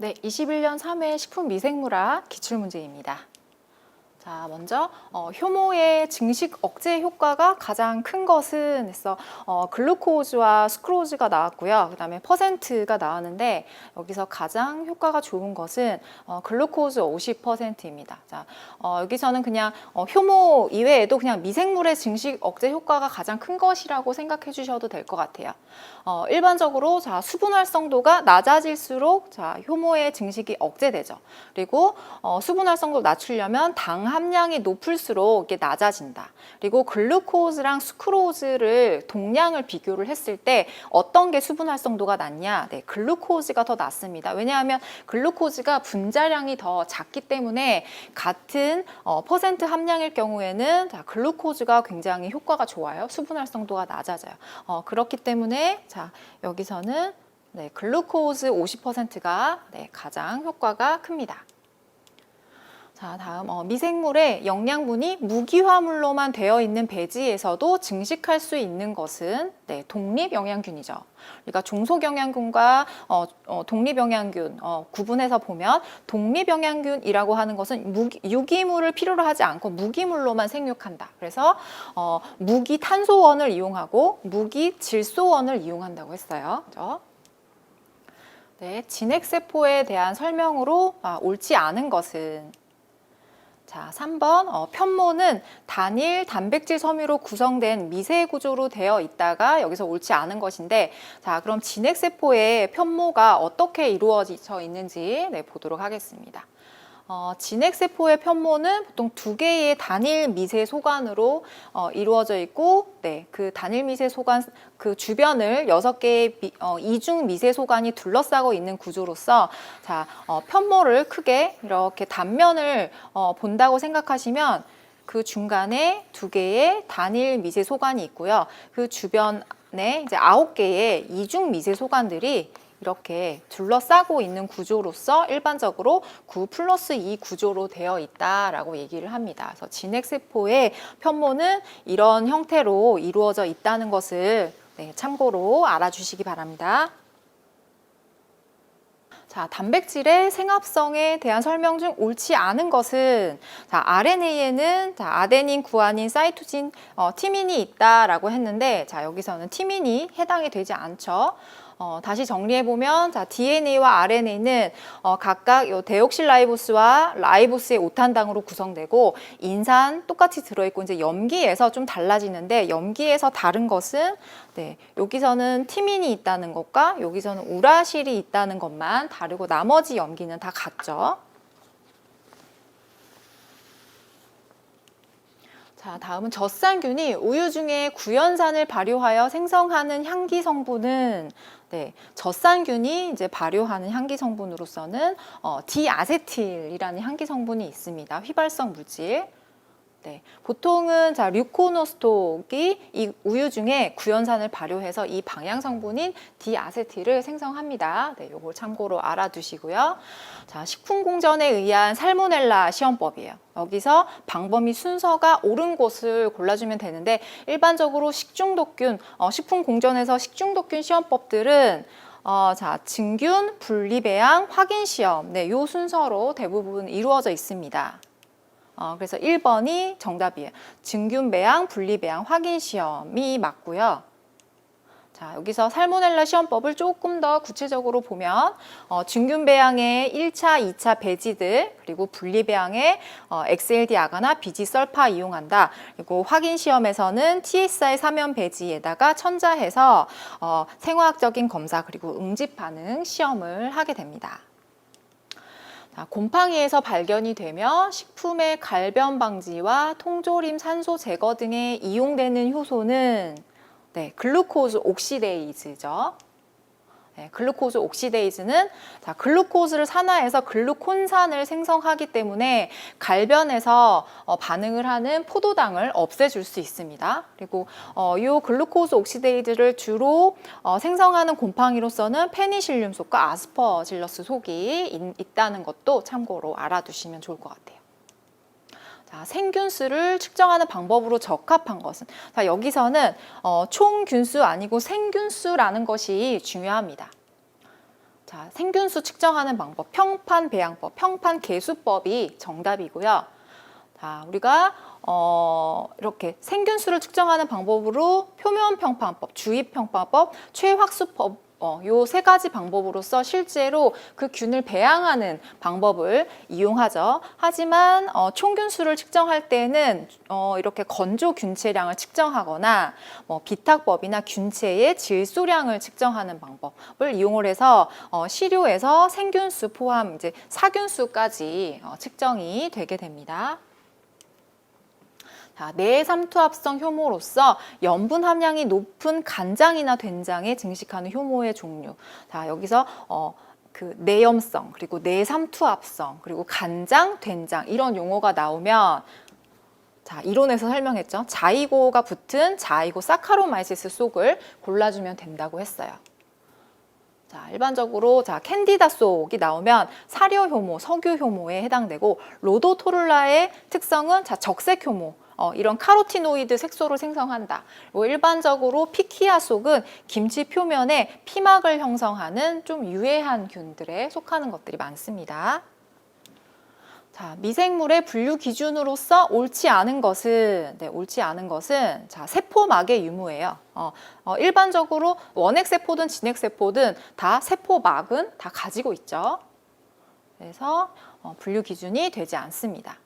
네, 21년 3회 식품 미생물학 기출 문제입니다. 자, 먼저 어, 효모의 증식 억제 효과가 가장 큰 것은 해서 어, 글루코즈와 스크로즈가 나왔고요. 그다음에 퍼센트가 나왔는데 여기서 가장 효과가 좋은 것은 어, 글루코즈 50%입니다. 자, 어, 여기서는 그냥 어, 효모 이외에도 그냥 미생물의 증식 억제 효과가 가장 큰 것이라고 생각해 주셔도 될 것 같아요. 어, 일반적으로 자, 수분 활성도가 낮아질수록 자, 효모의 증식이 억제되죠. 그리고 어, 수분 활성도 낮추려면 당 함량이 높을수록 이게 낮아진다. 그리고 글루코즈랑 스크로즈를 동량을 비교를 했을 때 어떤 게 수분 활성도가 낮냐? 네, 글루코즈가 더 낮습니다. 왜냐하면 글루코즈가 분자량이 더 작기 때문에 같은 어, 퍼센트 함량일 경우에는 자, 글루코즈가 굉장히 효과가 좋아요. 수분 활성도가 낮아져요. 어, 그렇기 때문에 자, 여기서는 네, 글루코즈 50%가 네, 가장 효과가 큽니다. 자, 다음 어, 미생물의 영양분이 무기화물로만 되어 있는 배지에서도 증식할 수 있는 것은 네, 독립 영양균이죠. 그러니까 종속 영양균과 어, 어, 독립 영양균 어, 구분해서 보면 독립 영양균이라고 하는 것은 무기, 유기물을 필요로 하지 않고 무기물로만 생육한다. 그래서 어, 무기 탄소원을 이용하고 무기 질소원을 이용한다고 했어요. 그죠? 네, 진핵세포에 대한 설명으로 아, 옳지 않은 것은 자, 3번 어, 편모는 단일 단백질 섬유로 구성된 미세 구조로 되어 있다가 여기서 옳지 않은 것인데 자, 그럼 진핵세포의 편모가 어떻게 이루어져 있는지 네, 보도록 하겠습니다. 어, 진핵세포의 편모는 보통 두 개의 단일 미세 소관으로 어, 이루어져 있고, 네, 그 단일 미세 소관 그 주변을 여섯 개의 미- 어, 이중 미세 소관이 둘러싸고 있는 구조로서, 자, 어, 편모를 크게 이렇게 단면을 어, 본다고 생각하시면 그 중간에 두 개의 단일 미세 소관이 있고요. 그 주변에 이제 아홉 개의 이중 미세 소관들이 이렇게 둘러싸고 있는 구조로서 일반적으로 9 플러스 2 구조로 되어 있다라고 얘기를 합니다. 그래서 진핵세포의 편모는 이런 형태로 이루어져 있다는 것을 네, 참고로 알아주시기 바랍니다. 자, 단백질의 생합성에 대한 설명 중 옳지 않은 것은 자, RNA에는 자, 아데닌, 구아닌, 사이토신, 어, 티민이 있다라고 했는데 자, 여기서는 티민이 해당이 되지 않죠. 어, 다시 정리해 보면 자, DNA와 RNA는 어, 각각 요 데옥실라이보스와 라이보스의 오탄당으로 구성되고 인산 똑같이 들어 있고 이제 염기에서 좀 달라지는데 염기에서 다른 것은 네, 여기서는 티민이 있다는 것과 여기서는 우라실이 있다는 것만 다르고 나머지 염기는 다 같죠. 자, 다음은 젖산균이 우유 중에 구연산을 발효하여 생성하는 향기 성분은 네, 젖산균이 이제 발효하는 향기 성분으로서는 어, 디아세틸이라는 향기 성분이 있습니다. 휘발성 물질. 네, 보통은 자 류코노스톡이 이 우유 중에 구연산을 발효해서 이 방향 성분인 디아세틸을 생성합니다. 네, 요걸 참고로 알아두시고요. 자, 식품 공전에 의한 살모넬라 시험법이에요. 여기서 및 순서가 옳은 곳을 골라주면 되는데 일반적으로 식중독균, 어, 식품 공전에서 식중독균 시험법들은 어, 자, 증균, 분리배양, 확인 시험. 네, 요 순서로 대부분 이루어져 있습니다. 어, 그래서 1번이 정답이에요. 증균 배양, 분리 배양, 확인 시험이 맞고요. 자, 여기서 살모넬라 시험법을 조금 더 구체적으로 보면 어, 증균 배양의 1차, 2차 배지들 그리고 분리 배양의 어, XLD 아가나 비지 설파 이용한다. 그리고 확인 시험에서는 TSI 사면 배지에다가 천자해서 어, 생화학적인 검사 그리고 응집 반응 시험을 하게 됩니다. 자, 곰팡이에서 발견이 되며 식품의 갈변 방지와 통조림 산소 제거 등에 이용되는 효소는 네, 글루코즈 옥시데이즈죠. 네, 글루코즈 옥시데이즈는 자, 글루코즈를 산화해서 글루콘산을 생성하기 때문에 갈변에서 어, 반응을 하는 포도당을 없애줄 수 있습니다. 그리고 어, 이 글루코즈 옥시데이즈를 주로 어, 생성하는 곰팡이로서는 페니실륨 속과 아스퍼질러스 속이 있, 있다는 것도 참고로 알아두시면 좋을 것 같아요. 자, 생균수를 측정하는 방법으로 적합한 것은 자, 여기서는 어, 총균수 아니고 생균수라는 것이 중요합니다. 자, 생균수 측정하는 방법, 평판 배양법, 평판 계수법이 정답이고요. 자, 우리가 어, 이렇게 생균수를 측정하는 방법으로 표면 평판법, 주입 평판법, 최확수법 어, 요세 가지 방법으로서 실제로 그 균을 배양하는 방법을 이용하죠. 하지만 어, 총균수를 측정할 때는 어, 이렇게 건조 균체량을 측정하거나 뭐 비탁법이나 균체의 질소량을 측정하는 방법을 이용을 해서 어, 시료에서 생균수 포함 이제 사균수까지 어, 측정이 되게 됩니다. 자, 내삼투합성 효모로서 염분 함량이 높은 간장이나 된장에 증식하는 효모의 종류. 자, 여기서 어, 그 내염성 그리고 내삼투합성 그리고 간장, 된장 이런 용어가 나오면 자, 이론에서 설명했죠. 자이고가 붙은 자이고 사카로마이시스 속을 골라주면 된다고 했어요. 자, 일반적으로 자, 캔디다 속이 나오면 사료 효모, 석유 효모에 해당되고 로도토룰라의 특성은 자, 적색 효모. 어, 이런 카로티노이드 색소를 생성한다. 그리고 일반적으로 피키아 속은 김치 표면에 피막을 형성하는 좀 유해한 균들에 속하는 것들이 많습니다. 자, 미생물의 분류 기준으로서 옳지 않은 것은 네, 옳지 않은 것은 자, 세포막의 유무예요. 어, 어, 일반적으로 원핵 세포든 진핵 세포든 다 세포막은 다 가지고 있죠. 그래서 어, 분류 기준이 되지 않습니다.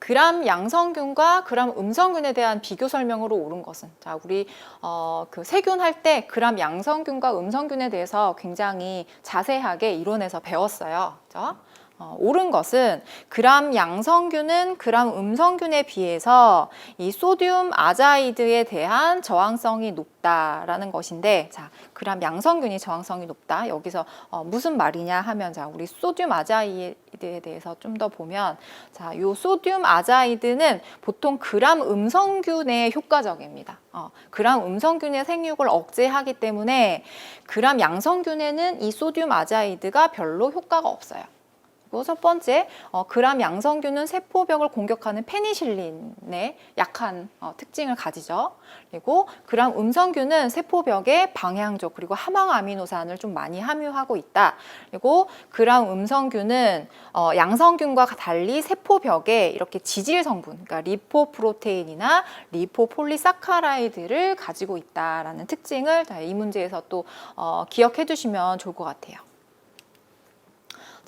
그람 양성균과 그람 음성균에 대한 비교 설명으로 옳은 것은 자 우리 어, 그 세균 할 때 그람 양성균과 음성균에 대해서 굉장히 자세하게 이론에서 배웠어요. 그죠? 어, 옳은 것은 그람 양성균은 그람 음성균에 비해서 이 소듐 아자이드에 대한 저항성이 높다라는 것인데 자 그람 양성균이 저항성이 높다 여기서 어, 무슨 말이냐 하면 자 우리 소듐 아자이드에 대해서 좀 더 보면 자요 소듐 아자이드는 보통 그람 음성균에 효과적입니다. 어, 그람 음성균의 생육을 억제하기 때문에 그람 양성균에는 이 소듐 아자이드가 별로 효과가 없어요. 그리고 첫 번째, 어, 그람 양성균은 세포벽을 공격하는 페니실린의 약한 어, 특징을 가지죠. 그리고 그람 음성균은 세포벽에 방향족 그리고 함황 아미노산을 좀 많이 함유하고 있다. 그리고 그람 음성균은 어, 양성균과 달리 세포벽에 이렇게 지질 성분, 그러니까 리포프로테인이나 리포폴리사카라이드를 가지고 있다라는 특징을 이 문제에서 또 어, 기억해 두시면 좋을 것 같아요.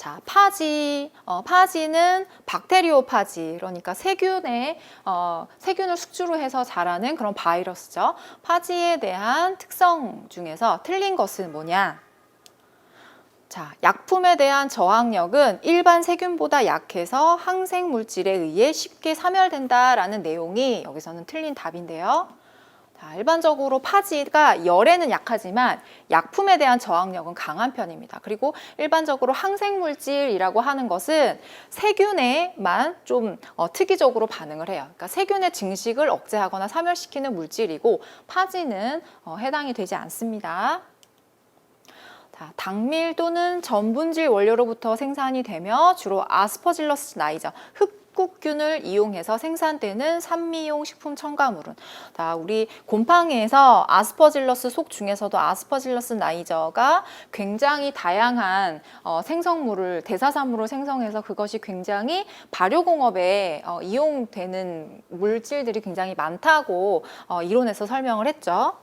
자, 파지, 어, 파지는 박테리오 파지, 그러니까 세균의 어, 세균을 숙주로 해서 자라는 그런 바이러스죠. 파지에 대한 특성 중에서 틀린 것은 뭐냐? 자, 약품에 대한 저항력은 일반 세균보다 약해서 항생 물질에 의해 쉽게 사멸된다라는 내용이 여기서는 틀린 답인데요. 자, 일반적으로 파지가 열에는 약하지만 약품에 대한 저항력은 강한 편입니다. 그리고 일반적으로 항생물질이라고 하는 것은 세균에만 좀 어, 특이적으로 반응을 해요. 그러니까 세균의 증식을 억제하거나 사멸시키는 물질이고 파지는 어, 해당이 되지 않습니다. 자, 당밀 또는 전분질 원료로부터 생산이 되며 주로 아스퍼질러스 나이저, 흑 흑국균을 이용해서 생산되는 산미용 식품 첨가물은 자, 우리 곰팡이에서 아스퍼질러스 속 중에서도 아스퍼질러스 나이저가 굉장히 다양한 어, 생성물을 대사산물을 생성해서 그것이 굉장히 발효공업에 어, 이용되는 물질들이 굉장히 많다고 어, 이론에서 설명을 했죠.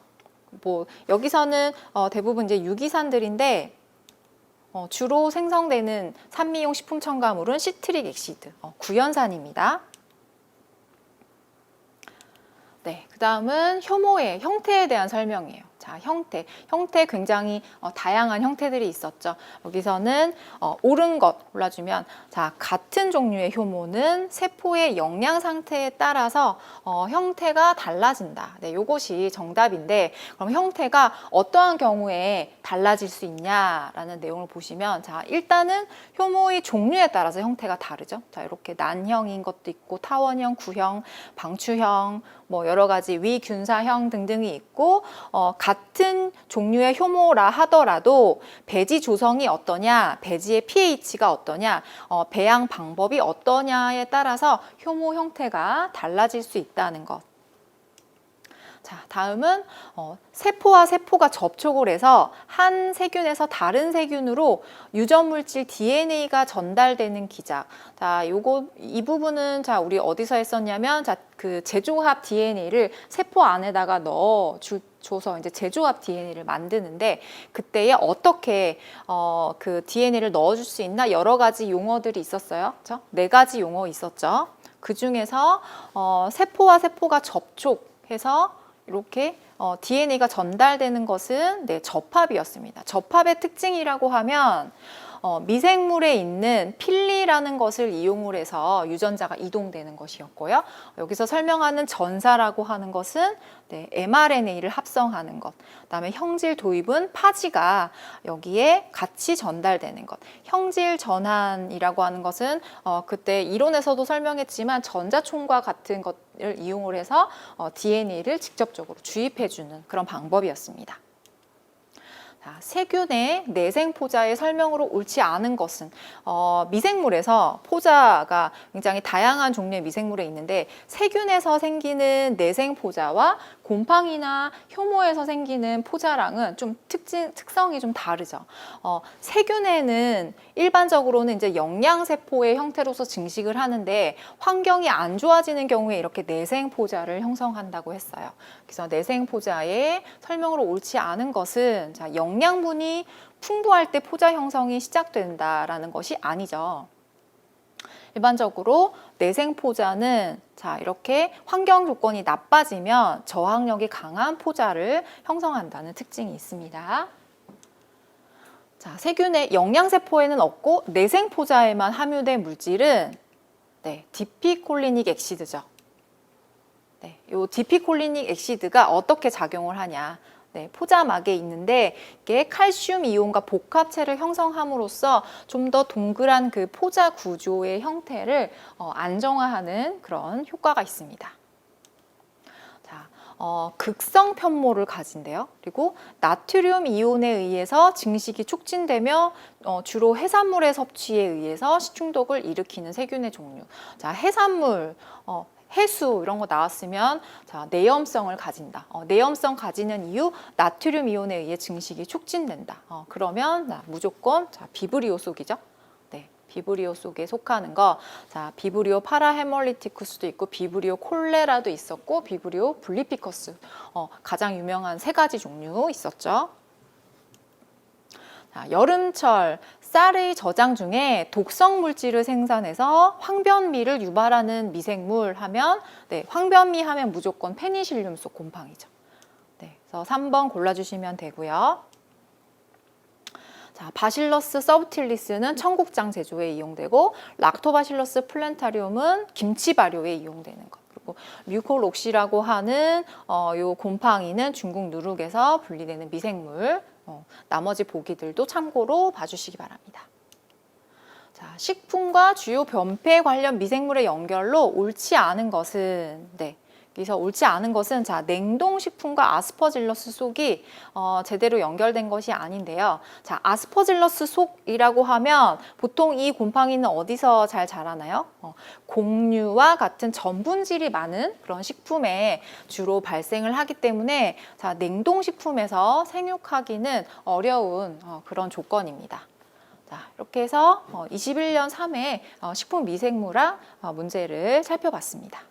뭐 여기서는 어, 대부분 이제 유기산들인데 어, 주로 생성되는 산미용 식품 첨가물은 시트릭 엑시드, 어, 구연산입니다. 네, 그 다음은 효모의 형태에 대한 설명이에요. 자, 형태. 형태 굉장히 어, 다양한 형태들이 있었죠. 여기서는 어, 옳은 것 골라주면 자, 같은 종류의 효모는 세포의 영양 상태에 따라서 어, 형태가 달라진다. 네, 요것이 정답인데 그럼 형태가 어떠한 경우에 달라질 수 있냐라는 내용을 보시면 자, 일단은 효모의 종류에 따라서 형태가 다르죠. 자, 이렇게 난형인 것도 있고 타원형, 구형, 방추형, 뭐 여러 가지 위균사형 등등이 있고 어, 같은 종류의 효모라 하더라도 배지 조성이 어떠냐, 배지의 pH가 어떠냐, 어, 배양 방법이 어떠냐에 따라서 효모 형태가 달라질 수 있다는 것. 자, 다음은 어, 세포와 세포가 접촉을 해서 한 세균에서 다른 세균으로 유전 물질 DNA가 전달되는 기작. 자, 요거 이 부분은 자, 우리 어디서 했었냐면 자, 그 제조합 DNA를 세포 안에다가 넣어 줄 줘서 이제 제조합 DNA를 만드는데 그때에 어떻게 어, 그 DNA를 넣어줄 수 있나 여러 가지 용어들이 있었어요. 그렇죠? 네 가지 용어 있었죠. 그 중에서 어, 세포와 세포가 접촉해서 이렇게 어, DNA가 전달되는 것은 네, 접합이었습니다. 접합의 특징이라고 하면 어, 미생물에 있는 필리라는 것을 이용을 해서 유전자가 이동되는 것이었고요. 여기서 설명하는 전사라고 하는 것은 네, mRNA를 합성하는 것. 그다음에 형질 도입은 파지가 여기에 같이 전달되는 것. 형질 전환이라고 하는 것은 어, 그때 이론에서도 설명했지만 전자총과 같은 것을 이용을 해서 어, DNA를 직접적으로 주입해주는 그런 방법이었습니다. 자, 세균의 내생 포자의 설명으로 옳지 않은 것은 어, 미생물에서 포자가 굉장히 다양한 종류의 미생물에 있는데 세균에서 생기는 내생 포자와 곰팡이나 효모에서 생기는 포자랑은 좀 특징 특성이 좀 다르죠. 어, 세균에는 일반적으로는 이제 영양 세포의 형태로서 증식을 하는데 환경이 안 좋아지는 경우에 이렇게 내생 포자를 형성한다고 했어요. 그래서 내생 포자의 설명으로 옳지 않은 것은 자, 영양분이 풍부할 때 포자 형성이 시작된다라는 것이 아니죠. 일반적으로 내생 포자는 자 이렇게 환경 조건이 나빠지면 저항력이 강한 포자를 형성한다는 특징이 있습니다. 자 세균의 영양 세포에는 없고 내생 포자에만 함유된 물질은 네, 디피콜리닉 액시드죠. 네, 요 디피콜리닉 액시드가 어떻게 작용을 하냐? 네, 포자막에 있는데 이게 칼슘 이온과 복합체를 형성함으로써 좀 더 동그란 그 포자 구조의 형태를 어, 안정화하는 그런 효과가 있습니다. 자, 어, 극성 편모를 가진대요. 그리고 나트륨 이온에 의해서 증식이 촉진되며 어, 주로 해산물의 섭취에 의해서 식중독을 일으키는 세균의 종류. 자, 해산물, 어, 해수 이런 거 나왔으면 자 내염성을 가진다. 어, 내염성 가지는 이유 나트륨 이온에 의해 증식이 촉진된다. 어, 그러면 자, 무조건 자 비브리오 속이죠. 네, 비브리오 속에 속하는 거. 자 비브리오 파라헤멀리티쿠스도 있고 비브리오 콜레라도 있었고 비브리오 블리피커스 어, 가장 유명한 세 가지 종류 있었죠. 자, 여름철 쌀의 저장 중에 독성 물질을 생산해서 황변미를 유발하는 미생물 하면 네, 황변미 하면 무조건 페니실륨 속 곰팡이죠. 네, 그래서 3번 골라주시면 되고요. 자, 바실러스 서브틸리스는 청국장 제조에 이용되고 락토바실러스 플랜타리움은 김치 발효에 이용되는 것. 그리고 뮤콜록시라고 하는 어, 요 곰팡이는 중국 누룩에서 분리되는 미생물. 어, 나머지 보기들도 참고로 봐주시기 바랍니다. 자, 식품과 주요 변폐 관련 미생물의 연결로 옳지 않은 것은 네. 여기서 옳지 않은 것은 자 냉동식품과 아스퍼질러스 속이 어, 제대로 연결된 것이 아닌데요. 자 아스퍼질러스 속이라고 하면 보통 이 곰팡이는 어디서 잘 자라나요? 어, 곡류와 같은 전분질이 많은 그런 식품에 주로 발생을 하기 때문에 자 냉동식품에서 생육하기는 어려운 어, 그런 조건입니다. 자, 이렇게 해서 어, 21년 3회 어, 식품 미생물학 어, 문제를 살펴봤습니다.